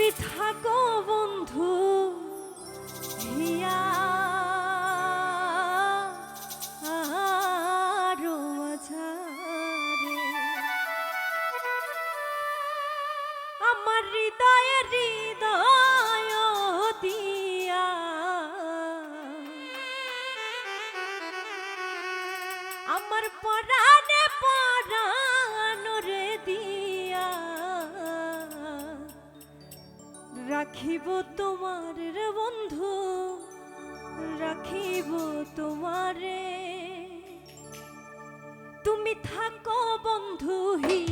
তুমি থাকো বন্ধু হিয়া। আমার হৃদয়ে হৃদয় দিয়া। আমার পড়া রাখিব তোমার বন্ধু রাখিব তোমারে। তুমি থাকো বন্ধু হি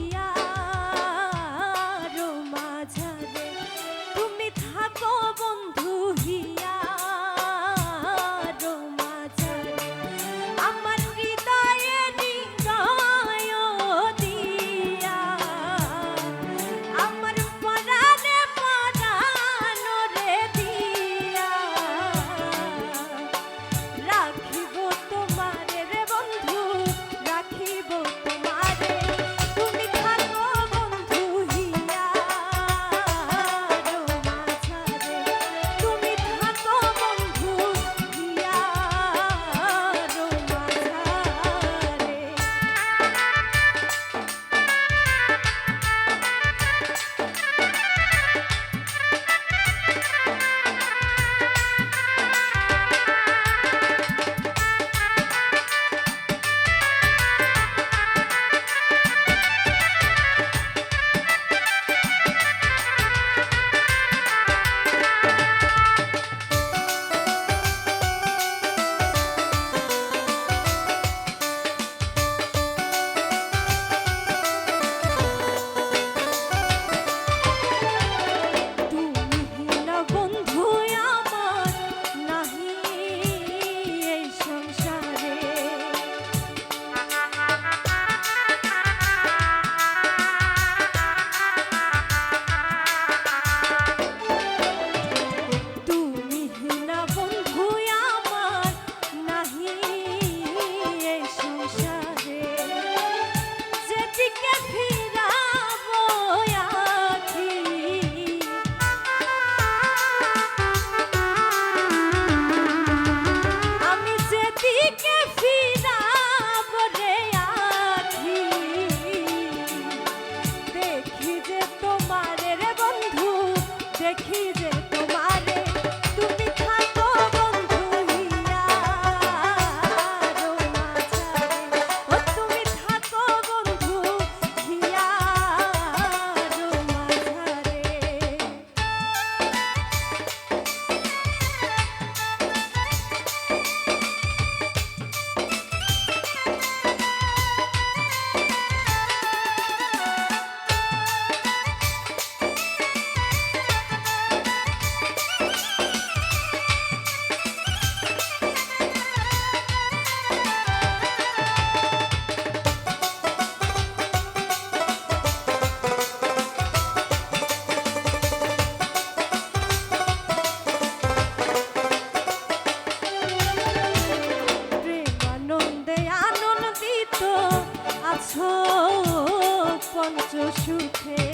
চঞ্চ সুখে?